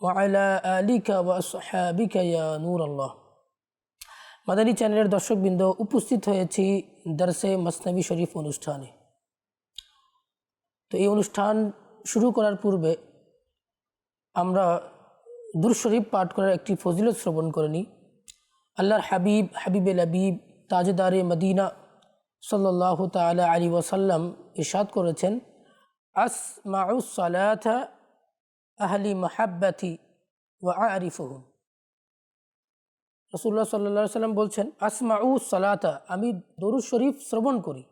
ওয়াইলা আলিকা ওয়াসহাবিকা ইয়া মাদানী চ্যানেলের দর্শকবৃন্দ, উপস্থিত হয়েছি দর্শে মসনবী শরীফ অনুষ্ঠানে। তো এই অনুষ্ঠান শুরু করার পূর্বে আমরা দূর শরীফ পাঠ করার একটি ফজিলত শ্রবণ করে নিই। আল্লাহর হাবিব, হাবিবে হাবিব তাজেদারে মদিনা সাল্লাহ তালা আলী ওয়াসাল্লাম ইরশাদ করেছেন আস মাউসালাথা আহলি মাহাব্বাতি ওয়া আরিফুহুম। রসুল্লাহ সাল্লা সাল্লাম বলছেন, আসমাউ সালাতা, আমি দরুদ শরীফ শ্রবণ করি।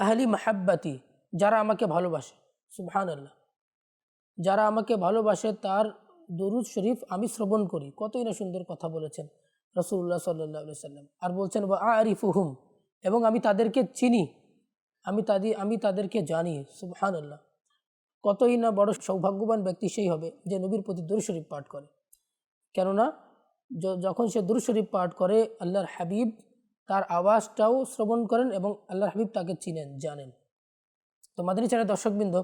আহলি মাহাব্বাতি, যারা আমাকে ভালোবাসে সুবহান আল্লাহ যারা আমাকে ভালোবাসে, তার দরুদ শরীফ আমি শ্রবণ করি। কতই না সুন্দর কথা বলেছেন রসুল্লাহ সাল্লাহ সাল্লাম আর বলছেন বা আরিফুহুম এবং আমি তাদেরকে চিনি। আমি তাদের আমি তাদেরকে জানি সুবহান আল্লাহ কতই না বড় সৌভাগ্যবান ব্যক্তি সেই হবে যে নবীর প্রতি দরুদ শরীফ পাঠ করে। কেননা যখন সে দুরু শরীফ পাঠ করে, আল্লাহর হাবিব তার আওয়াজটাও শ্রবণ করেন এবং আল্লাহর হাবিব তাকে চিনেন, জানেন। তো মাদানী চ্যানেল দর্শকবৃন্দ,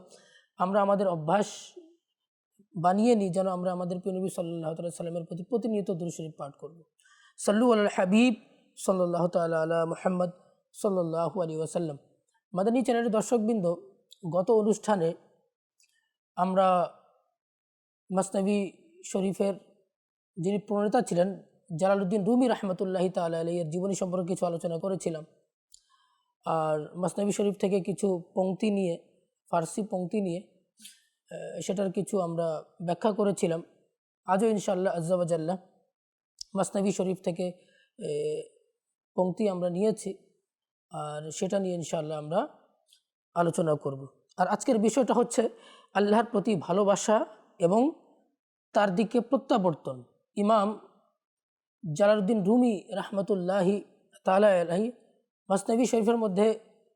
আমরা আমাদের অভ্যাস বানিয়ে নিই যেন আমরা আমাদের প্রিয় নবী সাল্লাহ সাল্লামের প্রতি প্রতিনিয়ত দুরু শরীফ পাঠ করব। সাল্লু আল্লাহ হাবিব সাল্লাহ তাল্লাহ মোহাম্মদ সাল্লাহ আলী ওয়াসাল্লাম। মাদানী চ্যানেলের দর্শকবৃন্দ, গত অনুষ্ঠানে আমরা মাসনবী শরীফের যিনি প্রণেতা ছিলেন, জালালউদ্দিন রুমি রহমতুল্লাহি তালা এর জীবনী সম্পর্কে কিছু আলোচনা করেছিলাম। আর মাসনবী শরীফ থেকে কিছু পংক্তি নিয়ে, ফার্সি পংক্তি নিয়ে সেটার কিছু আমরা ব্যাখ্যা করেছিলাম। আজও ইনশাল্লাহ আজ্জাবাজাল্লাহ মাসনবী শরীফ থেকে পংক্তি আমরা নিয়েছি। আর সেটা নিয়ে ইনশাল্লাহ আমরা আলোচনা করব। আর আজকের বিষয়টা হচ্ছে আল্লাহর প্রতি ভালোবাসা এবং তার দিকে প্রত্যাবর্তন। ইমাম জালারুদ্দিন রুমি রাহমতুল্লাহি তালাহি মাসনবি শরীফের মধ্যে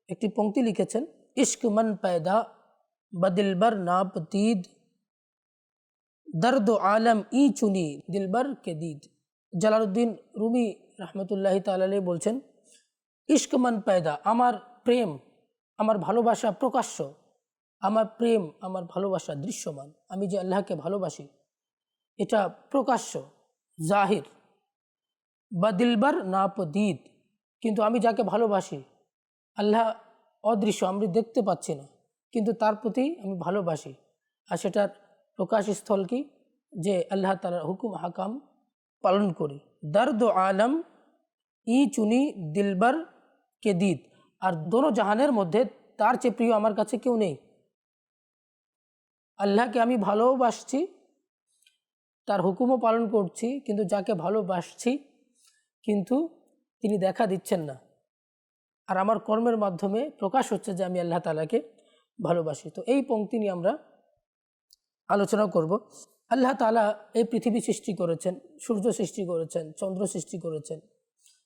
একটি পঙ্ক্তি লিখেছেন, ইশক মন পায়দা বদিলবর নাপতিদ দর্দ আলম ই চুনি দিলবর কে দিদ। জালারুদ্দিন রুমি রহমতুল্লাহ তালালে বলছেন, ইশক মন পায়দা, আমার প্রেম, আমার ভালোবাসা প্রকাশ্য আমার প্রেম, আমার ভালোবাসা দৃশ্যমান। আমি যে আল্লাহকে ভালোবাসি, এটা প্রকাশ্য, জাহির, বা দিলবার নাপদিদ। কিন্তু আমি যাকে ভালোবাসি, আল্লাহ অদৃশ্য, আমি দেখতে পাচ্ছি না। কিন্তু তার প্রতি আমি ভালোবাসি। আর সেটার প্রকাশস্থল কি? যে আল্লাহ তালার হুকুম, হাকাম পালন করি। দর্দ আলম, ই চুনি দিলবার কে দিদ। আর দোনো জাহানের মধ্যে তার চেয়ে প্রিয় আমার কাছে কেউ নেই। আল্লাহকে আমি ভালোবাসছি, তার হুকুমও পালন করছি, কিন্তু যাকে ভালোবাসছি, কিন্তু তিনি দেখা দিচ্ছেন না। আর আমার কর্মের মাধ্যমে প্রকাশ হচ্ছে যে আমি আল্লাহ তালাকে ভালোবাসি। তো এই পঙ্ক্তি নিয়ে আমরা আলোচনা করব। আল্লাহ তালা এই পৃথিবী সৃষ্টি করেছেন, সূর্য সৃষ্টি করেছেন, চন্দ্র সৃষ্টি করেছেন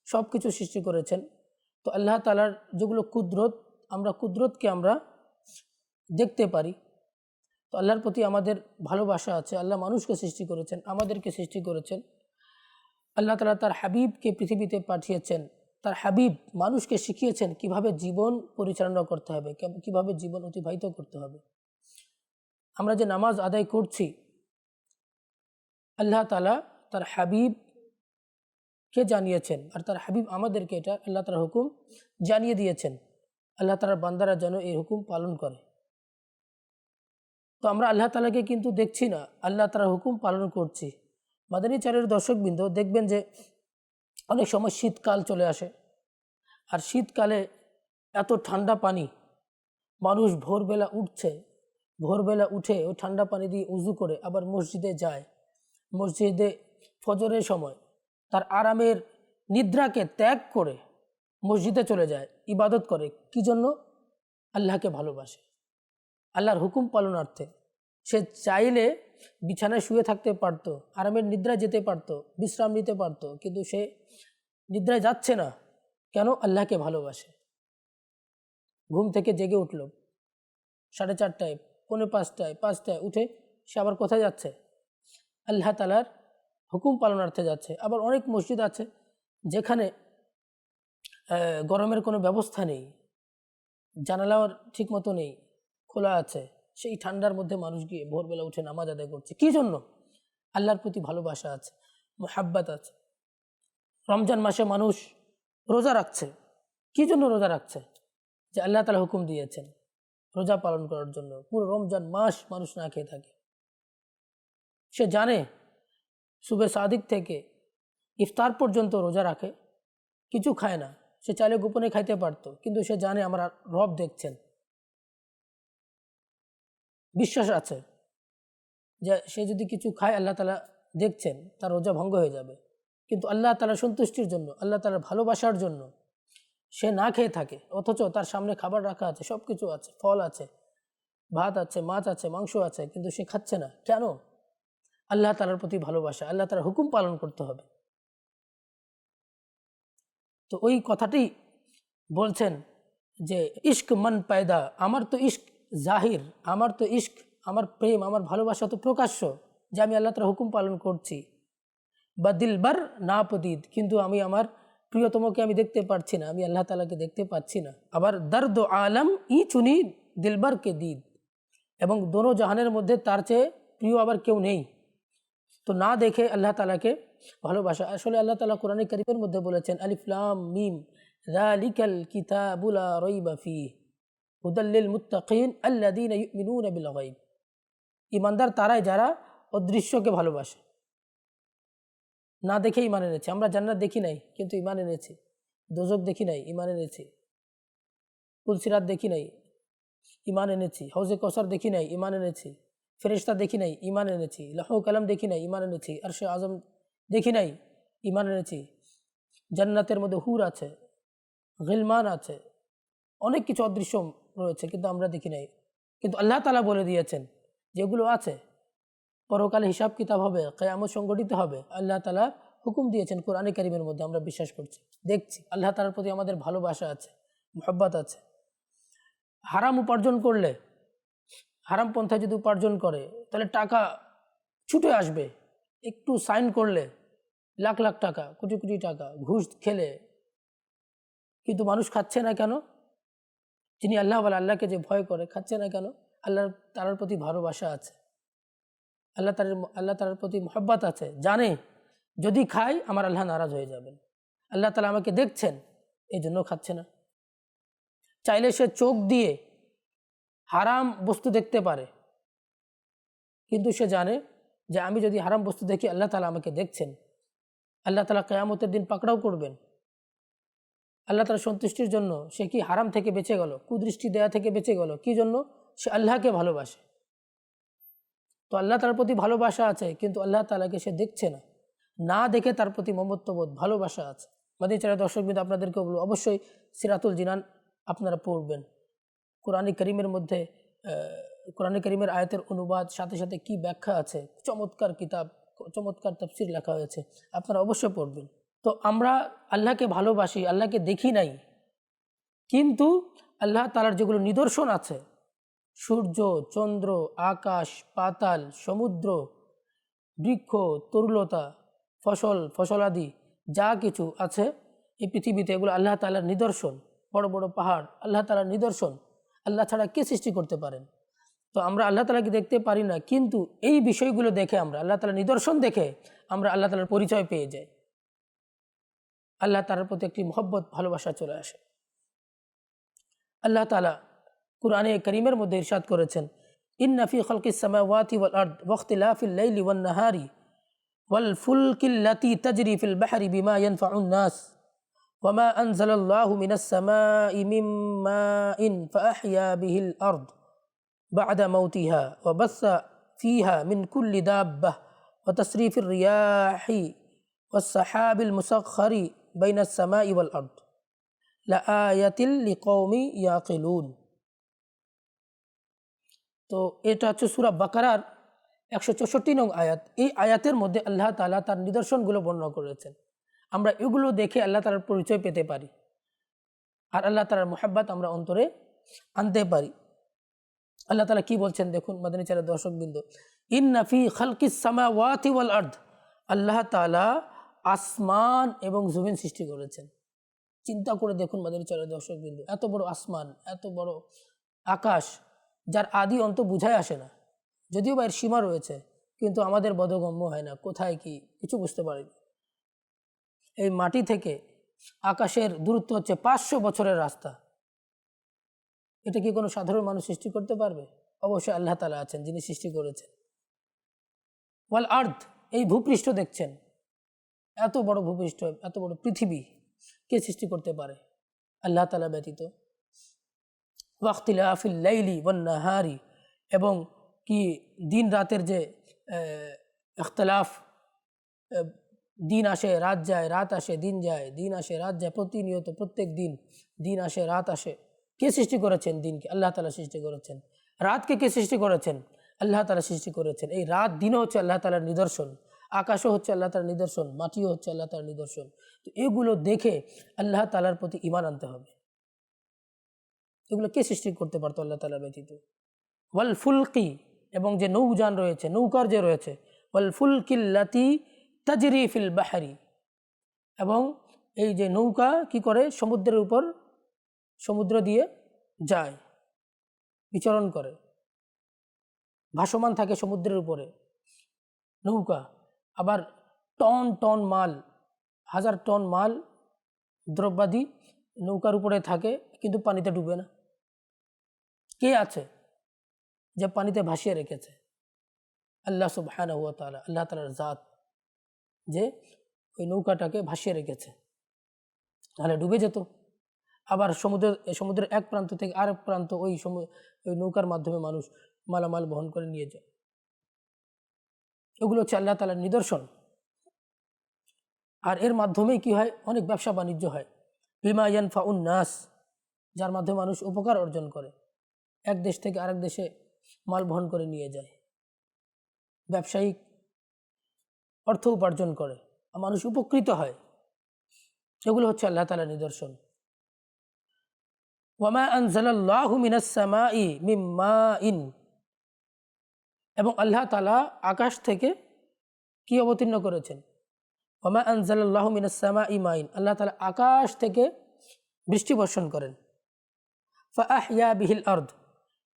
সব কিছু সৃষ্টি করেছেন। তো আল্লাহ তালার যেগুলো কুদরত, আমরা কুদরতকে আমরা দেখতে পারি। তো আল্লাহর প্রতি আমাদের ভালোবাসা আছে, আল্লাহ মানুষকে সৃষ্টি করেছেন, আমাদেরকে সৃষ্টি করেছেন। আল্লাহ তালা তার হাবিবকে পৃথিবীতে পাঠিয়েছেন, তার হাবিব মানুষকে শিখিয়েছেন কীভাবে জীবন পরিচালনা করতে হবে কীভাবে জীবন অতিবাহিত করতে হবে। আমরা যে নামাজ আদায় করছি, আল্লাহ তালা তার হাবিবকে জানিয়েছেন, আর তার হাবিব আমাদেরকে এটা আল্লাহ তালার হুকুম জানিয়ে দিয়েছেন। আল্লাহ তালার বান্দারা যেন এই হুকুম পালন করে। তো আমরা আল্লাহ তালাকে কিন্তু দেখছি না। আল্লাহ তালার হুকুম পালন করছি। মাদানী চারের দর্শকবৃন্দ দেখবেন যে অনেক সময় শীতকাল চলে আসে। আর শীতকালে এত ঠান্ডা পানি, মানুষ ভোরবেলা উঠছে, ভোরবেলা উঠে ওই ঠান্ডা পানি দিয়ে উজু করে আবার মসজিদে যায়। মসজিদে ফজরের সময় তার আরামের নিদ্রাকে ত্যাগ করে মসজিদে চলে যায়, ইবাদত করে। কি জন্য? আল্লাহকে ভালোবাসে। আল্লাহর হুকুম পালনার্থে। সে চাইলে বিছানায় শুয়ে থাকতে পারতো, আরামের নিদ্রায় যেতে পারতো, বিশ্রাম নিতে পারতো, কিন্তু সে নিদ্রায় যাচ্ছে না। কেন? আল্লাহকে ভালোবাসে। ঘুম থেকে জেগে উঠল। সাড়ে চারটায়, পৌনে পাঁচটায় পাঁচটায় উঠে সে আবার কোথায় যাচ্ছে? আল্লাহ তালার হুকুম পালনার্থে যাচ্ছে। আবার অনেক মসজিদ আছে যেখানে গরমের কোনো ব্যবস্থা নেই। জানালাও ঠিক মতো নেই। খোলা আছে, সেই ঠান্ডার মধ্যে মানুষ গিয়ে ভোরবেলা উঠে নামাজ আদায় করছে। কী জন্য? আল্লাহর প্রতি ভালোবাসা আছে, মোহাব্বাত আছে। রমজান মাসে মানুষ রোজা রাখছে। কী জন্য রোজা রাখছে? যে আল্লাহ তালা হুকুম দিয়েছেন রোজা পালন করার জন্য। পুরো রমজান মাস মানুষ না খেয়ে থাকে। সে জানে সুবে সাদিক থেকে ইফতার পর্যন্ত রোজা রাখে, কিছু খায় না। সে চাইলে গোপনে খাইতে পারতো, কিন্তু সে জানে আমার রব দেখছেন। বিশ্বাস আছে যে সে যদি কিছু খায়, আল্লাহ তালা দেখছেন, তার রোজা ভঙ্গ হয়ে যাবে। কিন্তু আল্লাহ তালা সন্তুষ্টির জন্য, আল্লাহ তালার ভালোবাসার জন্য সে না খেয়ে থাকে। অথচ তার সামনে খাবার রাখা আছে সব কিছু আছে, ফল আছে, ভাত আছে, মাছ আছে, মাংস আছে, কিন্তু সে খাচ্ছে না। কেন? আল্লাহ তালার প্রতি ভালোবাসা, আল্লাহ তালার হুকুম পালন করতে হবে। তো ওই কথাটি বলছেন যে ইস্ক মন পায়দা আমার তো ইস্ক জাহির, আমার তো ইস্ক আমার প্রেম, আমার ভালোবাসা তো প্রকাশ্য, যে আমি আল্লাহ তালা হুকুম পালন করছি। বা দিলবার না পদিদ কিন্তু আমি আমার প্রিয়তমকে আমি দেখতে পারছি না, আমি আল্লাহ তালাকে দেখতে পাচ্ছি না। আবার দর্দ আলম ই চুনি দিলবারকে দিদ। এবং দোনো জাহানের মধ্যে তার চেয়ে প্রিয় আবার কেউ নেই। তো না দেখে আল্লাহ তালাকে ভালোবাসা। আসলে আল্লাহ তালা কোরআন করিমের মধ্যে বলেছেন আলিফলাম মিম রা রালিকাল কিতাবুলা রইবা ফি হুদাল্লিল মুত্তাকিন আল্লাদিন ইউমিনুনা বিল গায়ব। ইমানদার তারাই যারা অদৃশ্যকে ভালোবাসে। না দেখে ইমান এনেছে। আমরা জান্নাত দেখি নাই, কিন্তু ইমান এনেছি। দোজক দেখি নাই ইমান এনেছি। তুলসিরাত দেখি নাই ইমান এনেছি। হৌজে কসার দেখি নাই ইমান এনেছি। ফেরেশতা দেখি নাই ইমান এনেছি। লাহ কালাম দেখি নাই ইমান এনেছি। আরশে আজম দেখি নাই ইমান এনেছি। জান্নাতের মধ্যে হুর আছে, গিলমান আছে। অনেক কিছু অদৃশ্য রয়েছে, কিন্তু আমরা দেখি নাই। কিন্তু আল্লাহ তালা বলে দিয়েছেন, যেগুলো আছে, পরকালে হিসাব কিতাব হবে, কেয়ামত সংগঠিত হবে, আল্লাহ তালা হুকুম দিয়েছেন কোরআনে কারিমের মধ্যে, আমরা বিশ্বাস করছি। দেখছি, আল্লাহ তালার প্রতি আমাদের ভালোবাসা আছে, মোহব্বত আছে। হারাম উপার্জন করলে, হারাম পন্থায় যদি উপার্জন করে, তাহলে টাকা ছুটে আসবে। একটু সাইন করলে, লাখ লাখ টাকা, কোটি কোটি টাকা, ঘুষ খেলে, কিন্তু মানুষ খাচ্ছে না কেন? যিনি আল্লাহ বলে আল্লাহকে যে ভয় করে, খাচ্ছে না কেন? আল্লাহর তার প্রতি ভালোবাসা আছে। আল্লাহ তার আল্লাহ তার প্রতি মহব্বত আছে। জানে, যদি খাই, আমার আল্লাহ নারাজ হয়ে যাবেন। আল্লাহ তালা আমাকে দেখছেন, এই জন্য খাচ্ছে না। চাইলে সে চোখ দিয়ে হারাম বস্তু দেখতে পারে। কিন্তু সে জানে যে আমি যদি হারাম বস্তু দেখি, আল্লাহ তালা আমাকে দেখছেন। আল্লাহ তালা কেয়ামতের দিন পাকড়াও করবেন। আল্লাহ তালা সন্তুষ্টির জন্য সে কি হারাম থেকে বেঁচে গেল? কুদৃষ্টি দেয়া থেকে বেঁচে গেল? কি জন্য? সে আল্লাহকে ভালোবাসে। তো আল্লাহ তার প্রতি ভালোবাসা আছে, কিন্তু আল্লাহ তালাকে সে দেখছে না। না দেখে তার প্রতি মমত্ববোধ, ভালোবাসা আছে। মাদি চারা দর্শকবিদ আপনাদেরকে বলব, অবশ্যই সিরাতুল জিনান আপনারা পড়বেন। কোরআন করিমের মধ্যে কোরআন করিমের আয়তের অনুবাদ, সাথে সাথে কি ব্যাখ্যা আছে? চমৎকার কিতাব, চমৎকার তফসির লেখা হয়েছে। আপনারা অবশ্যই পড়বেন। তো আমরা আল্লাহকে ভালোবাসি, আল্লাহকে দেখি নাই। কিন্তু আল্লাহ তালার যেগুলো নিদর্শন আছে, সূর্য, চন্দ্র, আকাশ, পাতাল, সমুদ্র, বৃক্ষ, তরুলতা, ফসল, ফসলাদি, যা কিছু আছে, এই পৃথিবীতে এগুলো আল্লাহ তালার নিদর্শন। বড় বড় পাহাড়, আল্লাহ তালার নিদর্শন। আল্লাহ ছাড়া কে সৃষ্টি করতে পারেন? তো আমরা আল্লাহ তালাকে দেখতে পারি না, কিন্তু এই বিষয়গুলো দেখে আমরা, আল্লাহ তালার নিদর্শন দেখে আমরা আল্লাহ তালার পরিচয় পেয়ে যাই। আল্লাহ তালার প্রতি একটি মহব্বত ভালোবাসা চলে আসে আল্লাহ তালা কুরআনে করিমের মধ্যে ইরশাদ করেছেন ইন্নাফি খলকিস সামাওয়াতি ওয়াল আরদ ওয়াখতিলাফিল লাইলি ওয়ান নাহারি ওয়াল ফুলকিল্লাতি তাজরি ফিল বাহরি বিমা ইয়ানফাউন নাস وما أنزل الله من السماء من ماء فأحيا به الأرض بعد موتها وبث فيها من كل دابة وتصريف الرياح والسحاب المسخر বাইনা সামা ইওয়াল আর্দ। লাআয়াতিল লিকৌমি ইয়াকিলুন। তো এটা হচ্ছে সুরা বাকারার একশো চৌষট্টি নং আয়াত। এই আয়াতের মধ্যে আল্লাহ তালা তার নিদর্শনগুলো বর্ণনা করেছেন। আমরা এগুলো দেখে আল্লাহ তালার পরিচয় পেতে পারি। আর আল্লাহ তালার মোহাব্বাত আমরা অন্তরে আনতে পারি। আল্লাহ তালা কি বলছেন দেখুন মাদানী চালের দর্শকবৃন্দ। ইন নাফি খালকি সামা ওয়াতি ওয়াল আর্ধ আল্লাহ তালা আসমান এবং জমিন সৃষ্টি করেছেন। চিন্তা করে দেখুন মাদানী চলে দর্শক বিন্দু এত বড় আসমান, এত বড় আকাশ, যার আদি অন্ত বুঝায় আসে না। যদিও বা এর সীমা রয়েছে, কিন্তু আমাদের বোধগম্য হয় না, কোথায় কি কিছু বুঝতে পারি এই মাটি থেকে আকাশের দূরত্ব হচ্ছে পাঁচশো বছরের রাস্তা। এটা কি কোনো সাধারণ মানুষ সৃষ্টি করতে পারবে? অবশ্যই আল্লাহ তালা আছেন, যিনি সৃষ্টি করেছেন। ওয়াল আর্থ, এই ভূপৃষ্ঠ দেখছেন। এত বড় ভূপৃষ্ঠ, এত বড় পৃথিবী কে সৃষ্টি করতে পারে? আল্লাহ তালা ব্যতীত। ওয়াক্তিলাফিল লাইলি ওয়ান্নাহারি এবং কি দিন রাতের যে ইখতলাফ দিন আসে, রাত যায়, রাত আসে, দিন যায়, দিন আসে, রাত যায়, প্রতিনিয়ত, প্রত্যেক দিন দিন আসে, রাত আসে। কে সৃষ্টি করেছেন দিনকে? আল্লাহ তালা সৃষ্টি করেছেন। রাতকে কে সৃষ্টি করেছেন? আল্লাহ তালা সৃষ্টি করেছেন। এই রাত দিনও হচ্ছে আল্লাহ তালার নিদর্শন। আকাশও হচ্ছে আল্লাহ তালার নিদর্শন, মাটিও হচ্ছে আল্লাহ তালার নিদর্শন। তো এগুলো দেখে আল্লাহ তালার প্রতি ইমান আনতে হবে। এগুলো কে সৃষ্টি করতে পারতো আল্লাহ তালা ব্যতীত? ওয়াল ফুলকি, এবং যে নৌযান রয়েছে, নৌকার যে রয়েছে, ওয়াল ফুলকিল্লাতি তাজরি ফিল বাহারি। এবং এই যে নৌকা কি করে? সমুদ্রের উপর, সমুদ্র দিয়ে যায়, বিচরণ করে। ভাসমান থাকে সমুদ্রের উপরে। নৌকা। আবার টন টন মাল, হাজার টন মাল দ্রব্যাদি নৌকার উপরে থাকে, কিন্তু পানিতে ডুবে না। কে আছে যে পানিতে ভাসিয়ে রেখেছে? আল্লাহ সুবহান হুয়া তালা আল্লাহ তালার জাত যে ওই নৌকাটাকে ভাসিয়ে রেখেছে। তাহলে ডুবে যেত। আবার সমুদ্র, সমুদ্রের এক প্রান্ত থেকে আরেক প্রান্ত ওই ওই নৌকার মাধ্যমে মানুষ মালামাল বহন করে নিয়ে যায়। এগুলো হচ্ছে আল্লাহ তালার নিদর্শন। আর এর মাধ্যমেই কি হয়? অনেক ব্যবসা বাণিজ্য হয়। বিমা ইয়ানফা নাস, যার মাধ্যমে মানুষ উপকার অর্জন করে। এক দেশ থেকে আরেক দেশে মাল বহন করে নিয়ে যায়। ব্যবসায়িক অর্থ উপার্জন করে। মানুষ উপকৃত হয়। এগুলো হচ্ছে আল্লাহ তালার নিদর্শন। ওয়ামা আনজালাল্লাহু মিনাস সামাই মিম্মা ইন এবং আল্লাহ তালা আকাশ থেকে কি অবতীর্ণ করেছেন? ওমা আনজাল্লাহ মিনাসামা ইমাইন আল্লাহ তালা আকাশ থেকে বৃষ্টি বর্ষণ করেন। ফাহিয়া বিহিল আর্দ।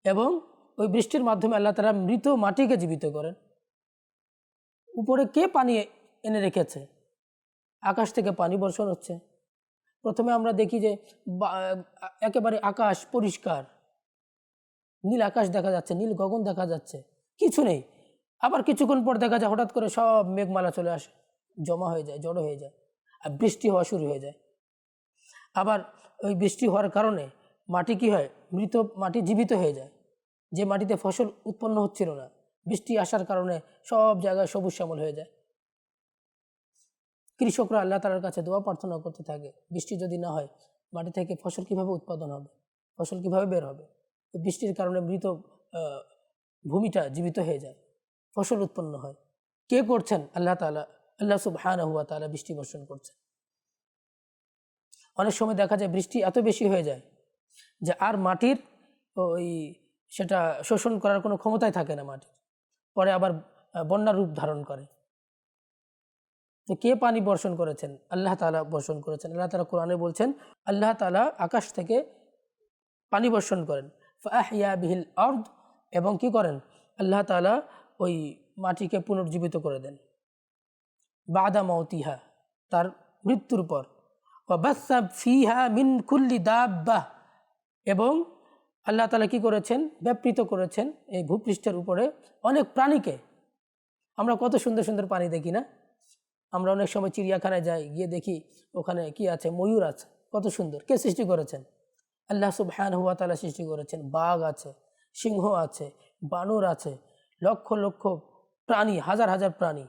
এবং ওই বৃষ্টির মাধ্যমে আল্লাহ তালা মৃত মাটিকে জীবিত করেন। উপরে কে পানি এনে রেখেছে? আকাশ থেকে পানি বর্ষণ হচ্ছে। প্রথমে আমরা দেখি যে একেবারে আকাশ পরিষ্কার। নীল আকাশ দেখা যাচ্ছে, নীল গগন দেখা যাচ্ছে। কিছু নেই। আবার কিছুক্ষণ পর দেখা যায় হঠাৎ করে সব মেঘমালা চলে আসে, জমা হয়ে যায়, জড়ো হয়ে যায় আর বৃষ্টি হওয়া শুরু হয়ে যায়। আবার ওই বৃষ্টি হওয়ার কারণে মাটি কি হয়? মৃত মাটি জীবিত হয়ে যায়। যে মাটিতে ফসল উৎপন্ন হচ্ছিল না, বৃষ্টি আসার কারণে সব জায়গায় সবুজ শ্যামল হয়ে যায়। কৃষকরা আল্লাহ তালার কাছে দোয়া প্রার্থনা করতে থাকে, বৃষ্টি যদি না হয়, মাটি থেকে ফসল কীভাবে উৎপাদন হবে? ফসল কীভাবে বের হবে? বৃষ্টির কারণে মৃত ভূমিটা জীবিত হয়ে যায়, ফসল উৎপন্ন হয়। কে করছেন? আল্লাহ তালা আল্লাহ সুবহান হুয়া তালা বৃষ্টি বর্ষণ করছেন। অনেক সময় দেখা যায় বৃষ্টি এত বেশি হয়ে যায় যে আর মাটির ওই সেটা শোষণ করার কোনো ক্ষমতাই থাকে না মাটির। পরে আবার বন্যার রূপ ধারণ করে। তো কে পানি বর্ষণ করেছেন? আল্লাহ তালা বর্ষণ করেছেন। আল্লাহ তালা কোরআনে বলছেন, আল্লাহ তালা আকাশ থেকে পানি বর্ষণ করেন। ফাহিয়া বিহিল অর্ধ এবং কি করেন? আল্লাহ তালা ওই মাটিকে পুনর্জীবিত করে দেন। বাদা মৌতিহা তার মৃত্যুর পর। ফিহা মিন কুল্লি দাব্বাহ, এবং আল্লাহ তালা কি করেছেন? ব্যাপৃত করেছেন এই ভূপৃষ্ঠের উপরে অনেক প্রাণীকে। আমরা কত সুন্দর সুন্দর প্রাণী দেখি না? আমরা অনেক সময় চিড়িয়াখানায় যাই, গিয়ে দেখি ওখানে কি আছে? ময়ূর আছে। কত সুন্দর। কে সৃষ্টি করেছেন? আল্লাহ সুবহান হুয়া তালা সৃষ্টি করেছেন। বাঘ আছে। সিংহ আছে, বানর আছে, লক্ষ লক্ষ প্রাণী, হাজার হাজার প্রাণী।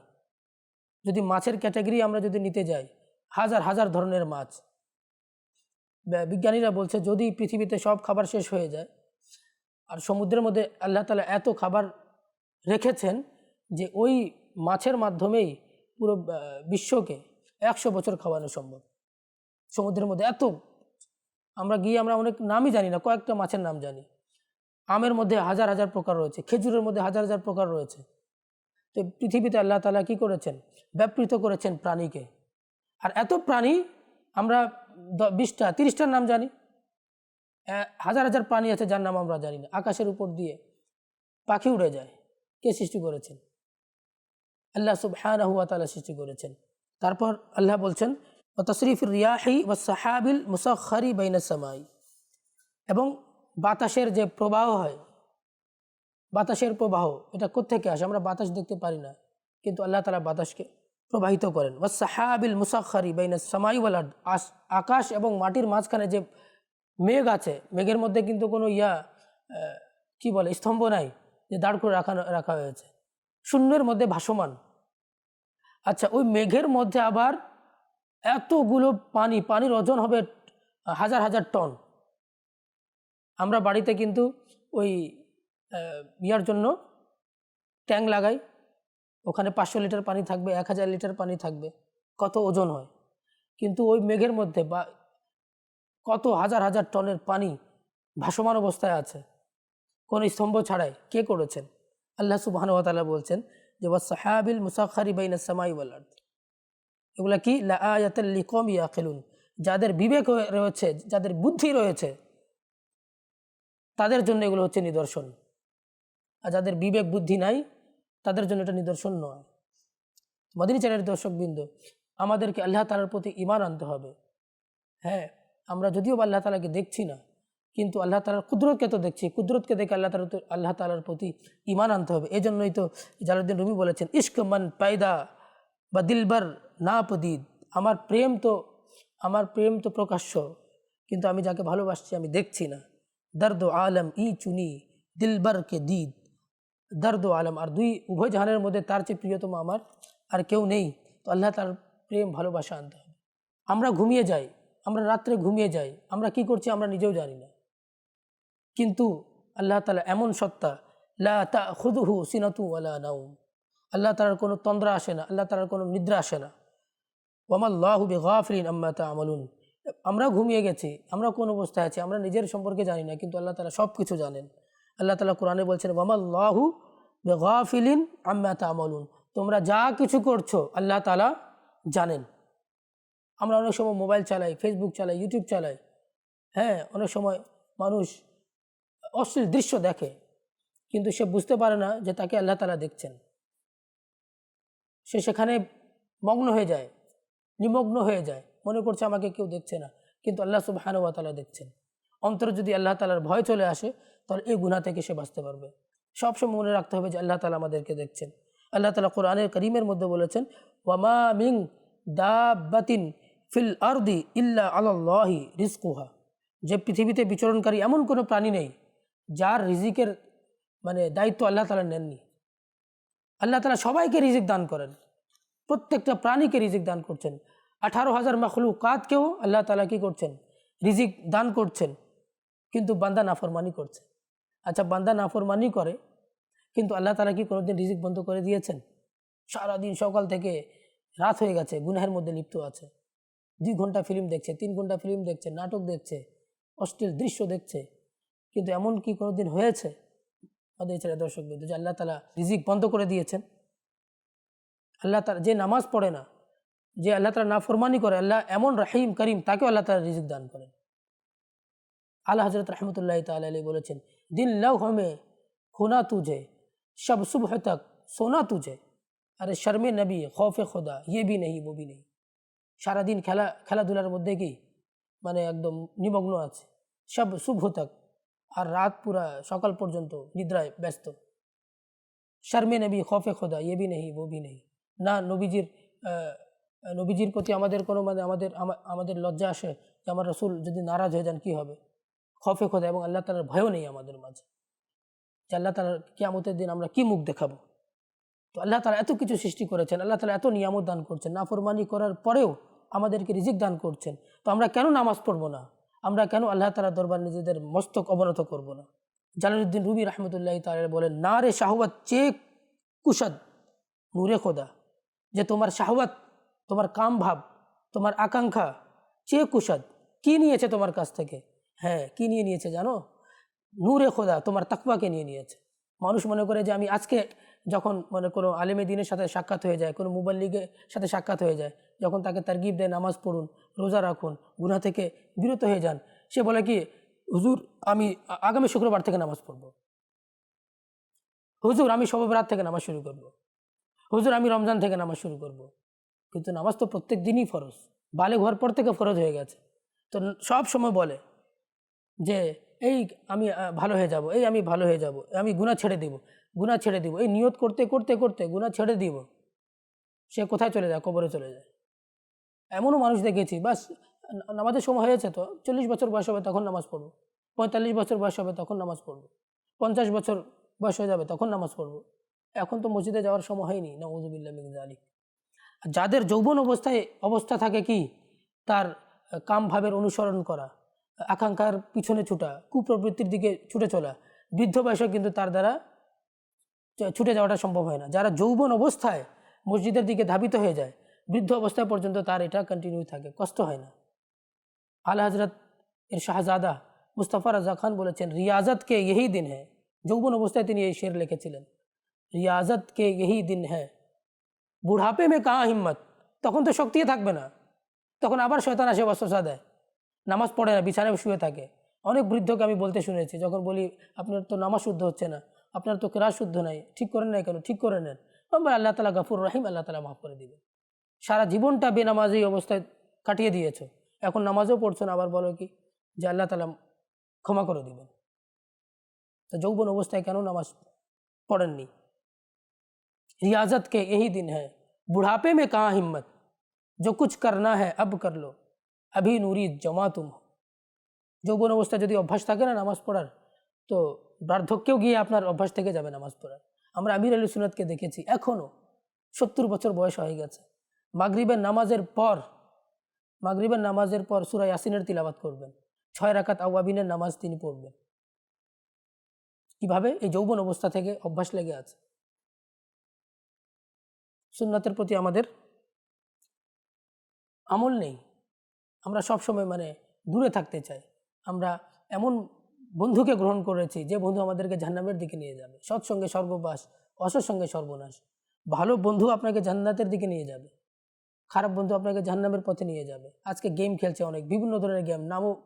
যদি মাছের ক্যাটাগরি আমরা যদি নিতে যাই, হাজার হাজার ধরনের মাছ। বিজ্ঞানীরা বলছে যদি পৃথিবীতে সব খাবার শেষ হয়ে যায়, আর সমুদ্রের মধ্যে আল্লাহ তালা এত খাবার রেখেছেন যে ওই মাছের মাধ্যমেই পুরো বিশ্বকে একশো বছর খাওয়ানো সম্ভব। সমুদ্রের মধ্যে এত, আমরা গিয়ে আমরা অনেক নামই জানি না, কয়েকটা মাছের নাম জানি। আমের মধ্যে হাজার হাজার প্রকার রয়েছে, খেজুরের মধ্যে হাজার হাজার প্রকার রয়েছে। তো পৃথিবীতে আল্লাহ তালা কি করেছেন? ব্যাপৃত করেছেন প্রাণীকে। আর এত প্রাণী আমরা বিশটা, তিরিশটার নাম জানি। হাজার হাজার প্রাণী আছে যার নাম আমরা জানি না। আকাশের উপর দিয়ে পাখি উড়ে যায়। কে সৃষ্টি করেছেন? আল্লাহ সুবহানাহু ওয়া তালা সৃষ্টি করেছেন। তারপর আল্লাহ বলছেন তশরিফ রিয়াহি ও সাহাবিল মুসাখারি বাইনা সামাই। এবং বাতাসের যে প্রবাহ হয়, বাতাসের প্রবাহ, এটা কোত্থেকে আসে? আমরা বাতাস দেখতে পারি না। কিন্তু আল্লাহ তালা বাতাসকে প্রবাহিত করেন। ও সাহাবিল মুসাখারি বাইনা সামাই ওয়ালাড আকাশ এবং মাটির মাঝখানে যে মেঘ আছে, মেঘের মধ্যে কিন্তু কোনো ইয়া কি বলে, স্তম্ভ নাই যে দাঁড় করে রাখা রাখা হয়েছে। শূন্যের মধ্যে ভাসমান। আচ্ছা ওই মেঘের মধ্যে আবার এতগুলো পানি, পানির ওজন হবে হাজার হাজার টন। আমরা বাড়িতে কিন্তু ওই ইয়ার জন্য ট্যাং লাগাই। ওখানে পাঁচশো লিটার পানি থাকবে, এক হাজার লিটার পানি থাকবে। কত ওজন হয়? কিন্তু ওই মেঘের মধ্যে বা কত হাজার হাজার টনের পানি ভাসমান অবস্থায় আছে। কোনো স্তম্ভ ছাড়াই কে করেছেন? আল্লাহ সুবাহানুয়াতালা বলছেন যে ওয়াসাহাবিল মুসাখারি বাইনা সামাই ওয়াল আরদ। এগুলা কি? লাআয়াতাল্লি কম ইয়াকিলুন। যাদের বিবেক রয়েছে, যাদের বুদ্ধি রয়েছে তাদের জন্য এগুলো হচ্ছে নিদর্শন। আর যাদের বিবেক বুদ্ধি নাই, তাদের জন্য এটা নিদর্শন নয়। মাদিনী চ্যানেলের দর্শকবৃন্দ, আমাদেরকে আল্লাহ তালার প্রতি ইমান আনতে হবে। হ্যাঁ আমরা যদিও বা আল্লাহ তালাকে দেখছি না, কিন্তু আল্লাহ তালার কুদরতকে তো দেখছি। কুদরতকে দেখে আল্লাহ তালা আল্লাহ তালার প্রতি ইমান আনতে হবে। এই জন্যই তো জালাউদ্দিন রুমি বলেছেন ইস্ক মান পায়দা বা দিলবার না পদিদ আমার প্রেম তো আমার প্রেম তো প্রকাশ্য, কিন্তু আমি যাকে ভালোবাসছি আমি দেখছি না। দর্দ আলম ই চুনি দিলবরকে দিদ দর্দ আলম আর দুই উভয় জাহানের মধ্যে তার চেয়ে প্রিয়তম আমার আর কেউ নেই তো আল্লাহ তার প্রেম ভালোবাসা আনতে হবে আমরা ঘুমিয়ে যাই আমরা রাত্রে ঘুমিয়ে যাই আমরা কি করছি আমরা নিজেও জানি না কিন্তু আল্লাহ তালা এমন সত্তা লা তা খুদহু সিনাতু আলা নাউম আল্লাহ তালার কোনো তন্দ্রা আসে না আল্লাহ তালার কোনো নিদ্রা আসে না ওয়ামাল্লাহু বে গাফরিন আম্মা তা আমলুন আমরা ঘুমিয়ে গেছি, আমরা কোন অবস্থায় আছি, আমরা নিজের সম্পর্কে জানি না, কিন্তু আল্লাহ তালা সব কিছু জানেন। আল্লাহ তালা কোরআনে বলছেন, ওয়ামাল্লাহু বে গাফিলিন আম্মা তা আমলুন তোমরা যা কিছু করছ, আল্লাহ তালা জানেন। আমরা অনেক সময় মোবাইল চালাই ফেসবুক চালাই ইউটিউব চালাই। হ্যাঁ অনেক সময় মানুষ অশ্লীল দৃশ্য দেখে, কিন্তু সে বুঝতে পারে না যে তাকে আল্লাহ তালা দেখছেন। সে সেখানে মগ্ন হয়ে যায়, নিমগ্ন হয়ে যায়। মনে করছে আমাকে কেউ দেখছে না। কিন্তু আল্লাহ সুবাহানুয়া তালা দেখছেন। অন্তরে যদি আল্লাহ তালার ভয় চলে আসে, তাহলে এই গুণা থেকে সে বাঁচতে পারবে। সবসময় মনে রাখতে হবে যে আল্লাহ তালা আমাদেরকে দেখছেন। আল্লাহ তালা কোরআনের করিমের মধ্যে বলেছেন ওয়ামা মিং দাবাতিন ফিল আরদি ইল্লা আল্লাহি রিস্কুহা যে পৃথিবীতে বিচরণকারী এমন কোনো প্রাণী নেই, যার রিজিকের মানে দায়িত্ব আল্লাহ তালা নেননি। আল্লাহ তালা সবাইকে রিজিক দান করেন। প্রত্যেকটা প্রাণীকে রিজিক দান করছেন। আঠারো হাজার মাখলু কাতকেও আল্লাহ তালা কি করছেন? রিজিক দান করছেন, কিন্তু বান্দা নাফরমানি করছে। আচ্ছা বান্দা নাফরমানি করে, কিন্তু আল্লাহ তালা কি কোনোদিন রিজিক বন্ধ করে দিয়েছেন? সারাদিন সকাল থেকে রাত হয়ে গেছে, গুনাহের মধ্যে লিপ্ত আছে। দুই ঘণ্টা ফিল্ম দেখছে, তিন ঘণ্টা ফিল্ম দেখছে, নাটক দেখছে, অশ্লীল দৃশ্য দেখছে, কিন্তু এমন কি কোনোদিন হয়েছে? আমাদের ছেলে দর্শক বিন্দু যে আল্লাহ তালা রিজিক বন্ধ করে দিয়েছেন। আল্লাহ তালা যে নামাজ পড়ে না যে আল্লাহ তালা নাফরমানি করে, আল্লাহ এমন রাহিম, করিম, তাকেও আল্লাহ তালা রিজিক দান করেন। আল্লাহ হজরত রহমতুল্লাহ তাল বলেছেন, দিন লও হমে খুনা তুঝে শব সুবহ তক সোনা তুঝে আরে শর্মে নবী, খৌফে খোদা ইয়ে বি নেই বো নেই সারাদিন খেলা, খেলাধুলার মধ্যে কি মানে একদম নিমগ্ন আছে। সব শুভ তক, আর রাত পুরা, সকাল পর্যন্ত নিদ্রায় ব্যস্ত। শর্মে নবী, খৌফে খোদা ইয়ে বি নেই বো নেই না নবীজির নবীজির প্রতি আমাদের কোনো মানে আমাদের আমাদের লজ্জা আসে যে আমার রসুল যদি নারাজ হয়ে যান কি হবে? খফে খোদা এবং আল্লাহ তালার ভয়ও নেই আমাদের মাঝে। যে আল্লাহ তালার কিয়ামতের দিন আমরা কি মুখ দেখাবো? তো আল্লাহ তালা এত কিছু সৃষ্টি করেছেন, আল্লাহ তালা এত নিয়ামত দান করছেন, নাফরমানি করার পরেও আমাদেরকে রিজিক দান করছেন। তো আমরা কেন নামাজ পড়ব না? আমরা কেন আল্লাহ তালা দরবার নিজেদের মস্তক অবনত করব না? জালালুদ্দিন রুবি রহমতুল্লাহ তাল বলেন না রে শাহবাদ চেয়ে কুশদ, নূরে খোদা। যে তোমার শাহওয়াত তোমার কাম ভাব, তোমার আকাঙ্ক্ষা চেয়ে কুশাদ? কি নিয়েছে তোমার কাছ থেকে? হ্যাঁ কি নিয়ে নিয়েছে জানো? নূরে খোদা তোমার তাকওয়াকে নিয়ে নিয়েছে। মানুষ মনে করে যে আমি আজকে যখন মানে কোনো আলেমে দিনের সাথে সাক্ষাৎ হয়ে যায়, কোনো মোবাইল লিগের সাথে সাক্ষাৎ হয়ে যায়, যখন তাকে তারগিব দেয়, নামাজ পড়ুন, রোজা রাখুন গুনা থেকে বিরত হয়ে যান, সে বলে কি, হুজুর, আমি আগামী শুক্রবার থেকে নামাজ পড়ব। হুজুর, আমি সবে রাত থেকে নামাজ শুরু করব। হুজুর, আমি রমজান থেকে নামাজ শুরু করব। কিন্তু নামাজ তো প্রত্যেক দিনই ফরজ। বালে ঘর পর থেকে ফরজ হয়ে গেছে। তো সব সময় বলে যে, এই আমি ভালো হয়ে যাব, এই আমি ভালো হয়ে যাব, আমি গুণা ছেড়ে দিব গুণা ছেড়ে দিব। এই নিয়ত করতে করতে করতে গুণা ছেড়ে দিব। সে কোথায় চলে যায়? কবরে চলে যায়। এমনও মানুষ দেখেছি, বাস, নামাজের সময় হয়েছে তো, চল্লিশ বছর বয়স হবে তখন নামাজ পড়ব। পঁয়তাল্লিশ বছর বয়স হবে তখন নামাজ পড়ব। পঞ্চাশ বছর বয়স হয়ে যাবে তখন নামাজ পড়ব। এখন তো মসজিদে যাওয়ার সময় হয়নি। না ওজুবিল্লা যাদের যৌবন অবস্থায় অবস্থা থাকে কি? তার কামভাবের অনুসরণ করা, আকাঙ্ক্ষার পিছনে ছুটা, কুপ্রবৃত্তির দিকে ছুটে চলা, বৃদ্ধ বয়সে কিন্তু তার দ্বারা ছুটে যাওয়াটা সম্ভব হয় না। যারা যৌবন অবস্থায় মসজিদের দিকে ধাবিত হয়ে যায়, বৃদ্ধ অবস্থায় পর্যন্ত তার এটা কন্টিনিউ থাকে, কষ্ট হয় না। আল হাজরত এর শাহজাদা মুস্তাফা রাজা খান বলেছেন রিয়াজতকে এই দিন হ্যাঁ যৌবন অবস্থায় তিনি এই শের লিখেছিলেন। রিয়াজতকে এই দিন হ্যাঁ বুড়াপে মে কাহা হিম্মত? তখন তো শক্তিই থাকবে না। তখন আবার শয়তান আসে বস্ত্রসা দেয়। নামাজ পড়ে না, বিছানায় শুয়ে থাকে। অনেক বৃদ্ধকে আমি বলতে শুনেছি, যখন বলি, আপনার তো নামাজ শুদ্ধ হচ্ছে না, আপনার তো কেরা শুদ্ধ নাই, ঠিক করেন নাই কেন? ঠিক করে নেন। আমরা আল্লাহ তালা গাফুর রাহিম, আল্লাহ তালা মাফ করে দিবেন। সারা জীবনটা বেনামাজি অবস্থায় কাটিয়ে দিয়েছ। এখন নামাজও পড়ছো না, আবার বলো কি, যে আল্লাহ তালা ক্ষমা করে দিবেন। তো যৌবন অবস্থায় কেন নামাজ পড়েননি? रियाजत के यही दिन है बुढ़ापे में कहाँ हिम्मत जो कुछ करना है अब कर लो अभी नूरी जमा तुम हो যৌবন অবস্থায় যদি অভ্যাস থাকে না নামাজ পড়ার তো বার্ধক্যেও গিয়ে আপনার অভ্যাস থেকে যাবে নামাজ পড়ার আমরা আমির আলী সুনাতকে দেখেছি এখনও সত্তর বছর বয়স হয়ে গেছে মাগরিবের নামাজের পর মাগরিবের নামাজের পর সুরা ইয়াসিনের তিলাবাত করবেন ছয় রাকাত আওয়াবিনের নামাজ তিনি পড়বেন কিভাবে এই যৌবন অবস্থা থেকে অভ্যাস লেগে আছে সুন্নাতের প্রতি আমাদের আমল নেই। আমরা সব সময় মানে দূরে থাকতে চাই। আমরা এমন বন্ধুকে গ্রহণ করেছি যে বন্ধু আমাদেরকে জান্নামের দিকে নিয়ে যাবে। সৎসঙ্গে সর্ববাস অসৎসঙ্গে সর্বনাশ। ভালো বন্ধু আপনাকে জান্নাতের দিকে নিয়ে যাবে। খারাপ বন্ধু আপনাকে জাহান্নামের পথে নিয়ে যাবে। আজকে গেম খেলছে অনেক, বিভিন্ন ধরনের গেম নামও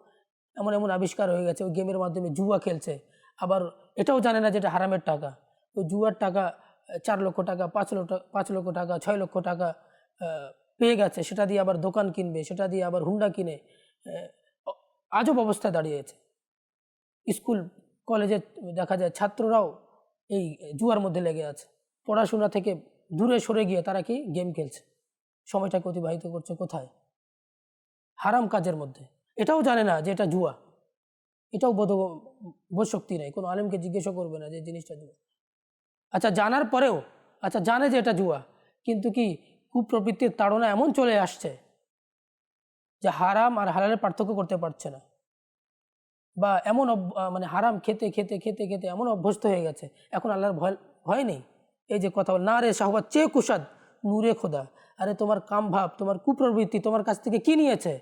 এমন এমন আবিষ্কার হয়ে গেছে। ওই গেমের মাধ্যমে জুয়া খেলছে। আবার এটাও জানে না যেটা হারামের টাকা। ওই জুয়ার টাকা চার লক্ষ টাকা, পাঁচ লক্ষ পাঁচ লক্ষ টাকা, ছয় লক্ষ টাকা পেয়ে গেছে। সেটা দিয়ে আবার দোকান কিনবে, সেটা দিয়ে আবার হুন্ডা কিনে আজব অবস্থায় দাঁড়িয়েছে স্কুল, কলেজে দেখা যায় ছাত্ররাও এই জুয়ার মধ্যে লেগে আছে। পড়াশোনা থেকে দূরে সরে গিয়ে তারা কি গেম খেলছে? সময়টাকে অতিবাহিত করছে কোথায়? হারাম কাজের মধ্যে। এটাও জানে না যে এটা জুয়া। এটাও বোধ বোধ শক্তি নেই। কোনো আলেমকে জিজ্ঞেসও করবে না যে জিনিসটা জুয়া। আচ্ছা জানার পরেও আচ্ছা জানে যে এটা জুয়া, কিন্তু কি কুপ্রবৃত্তির তাড়না এমন চলে আসছে যে হারাম আর হালালের পার্থক্য করতে পারছে না। বা এমন মানে হারাম খেতে খেতে খেতে খেতে এমন অভ্যস্ত হয়ে গেছে, এখন আল্লাহর ভয় ভয় নেই? এই যে কথা না রে শাহবাদ চেয়ে কুসাদ নূরে খোদা, আরে তোমার কাম ভাব, তোমার কুপ্রবৃত্তি তোমার কাছ থেকে কি নিয়েছে?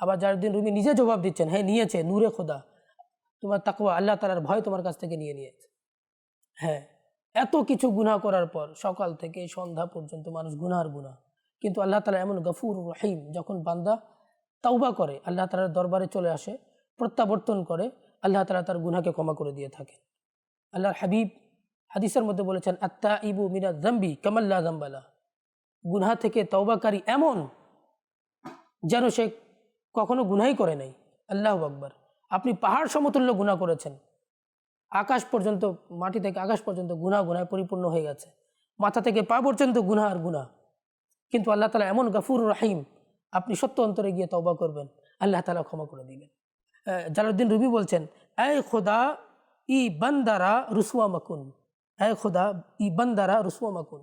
আবার যার দিন রুমি নিজে জবাব দিচ্ছেন হ্যাঁ নিয়েছে, নূরে খোদা, তোমার তাকওয়া আল্লাহ তালার ভয় তোমার কাছ থেকে নিয়ে নিয়েছে। হ্যাঁ। এত কিছু গুনাহ করার পর সকাল থেকে সন্ধ্যা পর্যন্ত মানুষ গুনার গুনাহ। কিন্তু আল্লাহ তালা এমন গফুর রহিম, যখন বান্দা তাওবা করে, আল্লাহ তালার দরবারে চলে আসে, প্রত্যাবর্তন করে, আল্লাহ তালা তার গুনাকে ক্ষমা করে দিয়ে থাকে। আল্লাহর হাবিব হাদিসের মধ্যে বলেছেন আত্মা ইবু মিনা জম্বি কামাল্লা জম্বালা গুনহা থেকে তওবাকারী এমন যেন সে কখনো গুনাই করে নাই। আল্লাহ আকবর। আপনি পাহাড় সমতুল্য গুনাহ করেছেন। আকাশ পর্যন্ত, মাটি থেকে আকাশ পর্যন্ত গুনা গুনায় পরিপূর্ণ হয়ে গেছে। মাথা থেকে পা পর্যন্ত গুনাহ আর গুনাহ কিন্তু আল্লাহ তালা এমন গাফুর রাহিম, আপনি সত্য অন্তরে গিয়ে তবা করবেন। আল্লাহ তালা ক্ষমা করে দিবেন। জালাউদ্দিন রুবি বলছেন, এই খোদা, ই বান্দারা রুসুয়া মাকুন। হে খোদা, ই বান্দারা রুসুয়া মাকুন।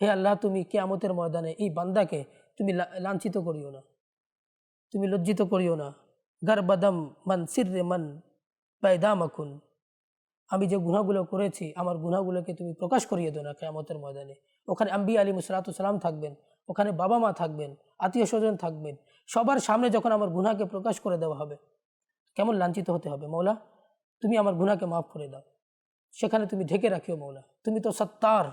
হে আল্লাহ, তুমি কেয়ামতের ময়দানে এই বান্দাকে তুমি লাঞ্ছিত করিও না। তুমি লজ্জিত করিও না। গারবাদম মান সিররে মান পায়দা মাকুন। আমি যে গুনাহগুলো করেছি, আমার গুনাহগুলোকে তুমি প্রকাশ করিয়ে দিও না কেয়ামতের ময়দানে। ওখানে আম্বি আলী মুসলাতাম থাকবেন, ওখানে বাবা মা থাকবেন, আত্মীয় স্বজন থাকবেন, সবার সামনে যখন আমার গুনাকে প্রকাশ করে দেওয়া হবে, কেমন লাঞ্ছিত হতে হবে মৌলা তুমি আমার গুনাকে মাফ করে দাও। সেখানে তুমি ঢেকে রাখিও মৌলা তুমি তো সত্তার।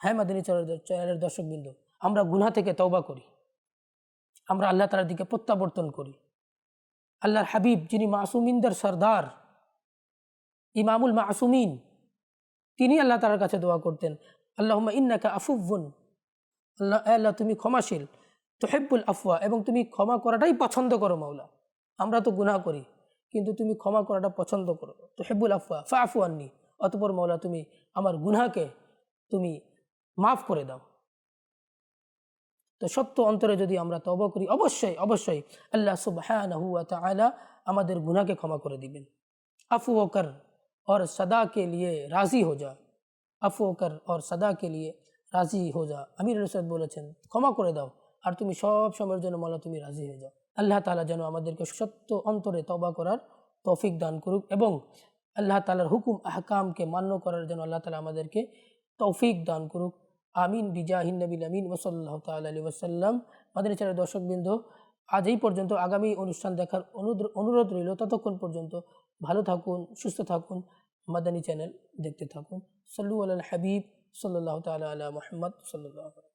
হ্যাঁ মাদিনী চ্যানেলের দর্শকবৃন্দ, আমরা গুনা থেকে তওবা করি। আমরা আল্লাহ তালার দিকে প্রত্যাবর্তন করি। আল্লাহর হাবিব যিনি মাসুমিনদের সর্দার ইমামুল মাসুমিন। তিনি আল্লাহ তালার কাছে দোয়া করতেন আল্লাহ ইন্নাকা আফুবুন আল্লাহ আল্লাহ, তুমি ক্ষমাশীল, তোহেব্বুল আফওয়া, এবং তুমি ক্ষমা করাটাই পছন্দ করো, মাওলা। আমরা তো গুনাহ করি, কিন্তু তুমি ক্ষমা করাটা পছন্দ করো। তোহেব্বুল আফওয়া ফা আফু আননি, অতপর মাওলা, তুমি আমার গুনাহকে তুমি মাফ করে দাও। তো সত্য অন্তরে যদি আমরা তব করি, অবশ্যই অবশ্যই আল্লাহ ওয়া আমাদের গুনাহকে ক্ষমা করে দিবেন। আফু কর? और सदा के लिए राज़ी हो जा আফু কর और सदा के लिए রাজি হো যা আমির রসদ বলেছেন ক্ষমা করে দাও আর তুমি সব সময়ের জন্য মালা তুমি রাজি হয়ে যাও আল্লাহ তালা যেন আমাদেরকে সত্য অন্তরে তবা করার তৌফিক দান করুক এবং আল্লাহ তালার হুকুম আহকামকে মান্য করার জন্য আল্লাহ তালা আমাদেরকে তৌফিক দান করুক আমিন বিজাহিন নবীল আমিন ওসল্লাহ তাল আলী ওসাল্লাম মাদানী চ্যানেল দর্শকবৃন্দ আজ এই পর্যন্ত আগামী অনুষ্ঠান দেখার অনুরোধ অনুরোধ রইল ততক্ষণ পর্যন্ত ভালো থাকুন, সুস্থ থাকুন, মাদানী চ্যানেল দেখতে থাকুন। সাল্লু আল হাবিব সাল্লাহ তালা আলা মোহাম্মদ সাল্লাহ